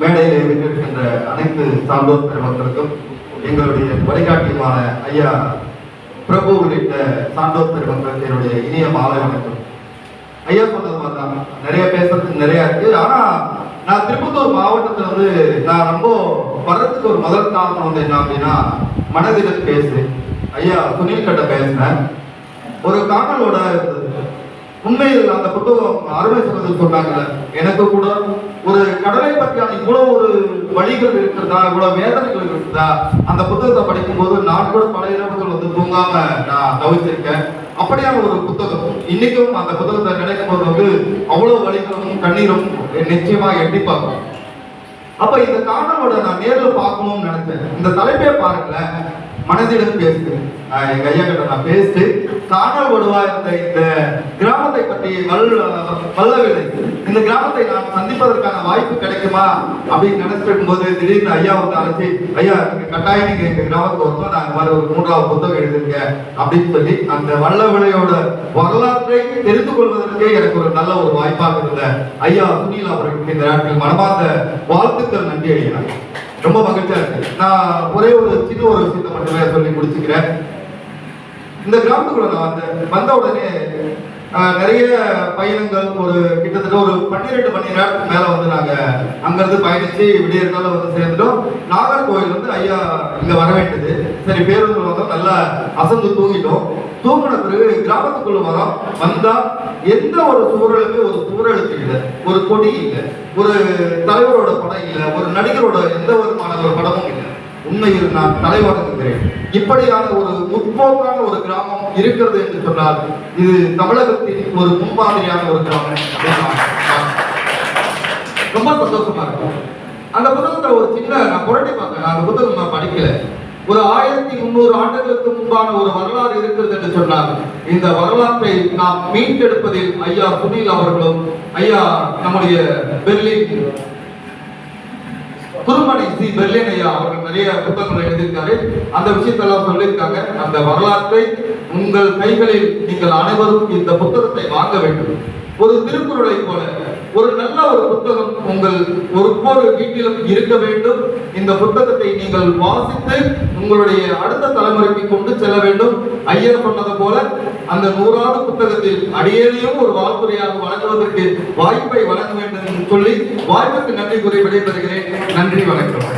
மேடையில் இருக்கின்ற அனைத்து சான்றோர் பெருமக்களுக்கும் எங்களுடைய வழிகாட்டியுமான ஐயா பிரபு உள்ளிட்ட சான்றோர் பெருமக்களுக்கு என்னுடைய இனிய மாலை வணக்கம். ஐயா சொன்னது மாதிரி தான் நிறைய பேசுறதுக்கு நிறைய இருக்கு. ஆனா நான் திருப்பத்தூர் மாவட்டத்துல வந்து நான் ரொம்ப வர்றதுக்கு ஒரு முதல் காரணம் வந்து என்ன அப்படின்னா மனதில் பேசு. ஐயா சுனில் கிட்ட பேசினேன் ஒரு காணலோட உண்மையில் அந்த புத்தகம் அருமை சொன்னது சொன்னாங்கல்ல. எனக்கு கூட இவ்வளோ ஒரு வழிகள் இருக்கிறதா இவ்வளவு வேதனைகள் இருக்கிறதா அந்த புத்தகத்தை படிக்கும்போது நான் கூட பல இரவுகள் வந்து தூங்காம நான் தவிச்சிருக்கேன். அப்படியான ஒரு புத்தகம். இன்னைக்கும் அந்த புத்தகத்தை கிடைக்கும் போது வந்து அவ்வளவு வழிகளும் கண்ணீரும் நிச்சயமா எட்டி பார்க்கும். அப்ப இந்த காணலோட நான் நேரில் பார்க்கணும்னு நினைச்சேன். இந்த தலைப்பே பாருங்களேன். மனதிடம் பேசுகிறேன். ஆஹ் எங்க ஐயா கிட்ட நான் பேசிட்டு காணல் வடுவா இருந்த இந்த கிராமத்தை பற்றி வல்ல வல்லவில்லை. இந்த கிராமத்தை நான் சந்திப்பதற்கான வாய்ப்பு கிடைக்குமா அப்படின்னு நினைச்சிருக்கும் போது திடீர்னு ஐயா வந்து அழைச்சி ஐயா நீங்க கட்டாயம் நீங்க எங்க கிராமத்துக்கு வந்தோம் நாங்க மாதிரி ஒரு மூன்றாவது புத்தகம் எழுதிருங்க அப்படின்னு சொல்லி அந்த வல்லவிலையோட வரலாற்றை தெரிந்து கொள்வதற்கே எனக்கு ஒரு நல்ல ஒரு வாய்ப்பாக இருந்த ஐயா சுனில் அவர்களுக்கு இந்த நாட்கள் மனமார்ந்த வாழ்த்துக்கள் நன்றி ஐயா. ரொம்ப மகிழ்ச்சியா இருக்கு. நான் ஒரே ஒரு சின்ன ஒரு விஷயத்தை மட்டுமே சொல்லி முடிச்சுக்கிறேன். இந்த கிராமத்துக்குள்ள நான் வந்த வந்த உடனே நிறைய பயணங்கள் ஒரு கிட்டத்தட்ட ஒரு பன்னிரெண்டு மணி நேரத்துக்கு மேல வந்து நாங்க அங்கிருந்து பயணிச்சு விடியற்கால வந்து சேர்ந்துட்டோம். நாகர்கோவில் வந்து ஐயா இங்க வர வேண்டியது. சரி பேருந்து வந்தோம் நல்லா அசந்து தூங்கிட்டோம். தூங்கின பிறகு கிராமத்துக்குள்ள வரோம். வந்தா எந்த ஒரு சூழலுமே ஒரு சூழலுக்கு இல்லை. ஒரு கொடி இல்லை. ஒரு தலைவரோட படம் இல்லை. ஒரு நடிகரோட எந்த ஒரு மாணவர் படம் உண்மையில் நான் தலைவணங்குகிறேன் இப்படியான ஒரு முற்போக்கான ஒரு கிராமம் இருக்கிறது என்று சொன்னால் இது தமிழகத்தின் ஒரு முன்மாதிரியான ஒரு கிராமம். ரொம்ப சந்தோஷமா இருக்கும். அந்த புத்தகத்தை ஒரு சின்ன நான் புரட்டி பார்த்தேன். அந்த புத்தகம் நான் படிக்கல. ஒரு ஆயிரத்தி முந்நூறு ஆண்டுகளுக்கு முன்பான ஒரு வரலாறு இருக்கிறது என்று சொன்னார் இந்த வரலாற்றை நாம் மீட்டெடுப்பதில் ஐயா சுனில் அவர்களும் ஐயா நம்முடைய பெர்லின் குருமணி ஸ்ரீ பெர்லின் அவர்கள் நிறைய புத்தகங்களை எழுதியிருக்காரு. அந்த விஷயத்தெல்லாம் சொல்லியிருக்காங்க. அந்த வரலாற்றை உங்கள் கைகளில் நீங்கள் அனைவரும் இந்த புத்தகத்தை வாங்க வேண்டும். ஒரு திருக்குறளை போல ஒரு நல்ல ஒரு புத்தகம் உங்கள் ஒவ்வொரு வீட்டிலும் இருக்க வேண்டும். இந்த புத்தகத்தை நீங்கள் வாசித்து உங்களுடைய அடுத்த தலைமுறைக்கு கொண்டு ஐயர் சொன்னது போல அந்த நூறாவது புத்தகத்தில் அடியேனையும் ஒரு வாழ்த்துறையாக வழங்குவதற்கு வாய்ப்பை வழங்க வேண்டும் என்று சொல்லி வாய்ப்புக்கு நன்றி கூறி விடைபெறுகிறேன். நன்றி வணக்கம்.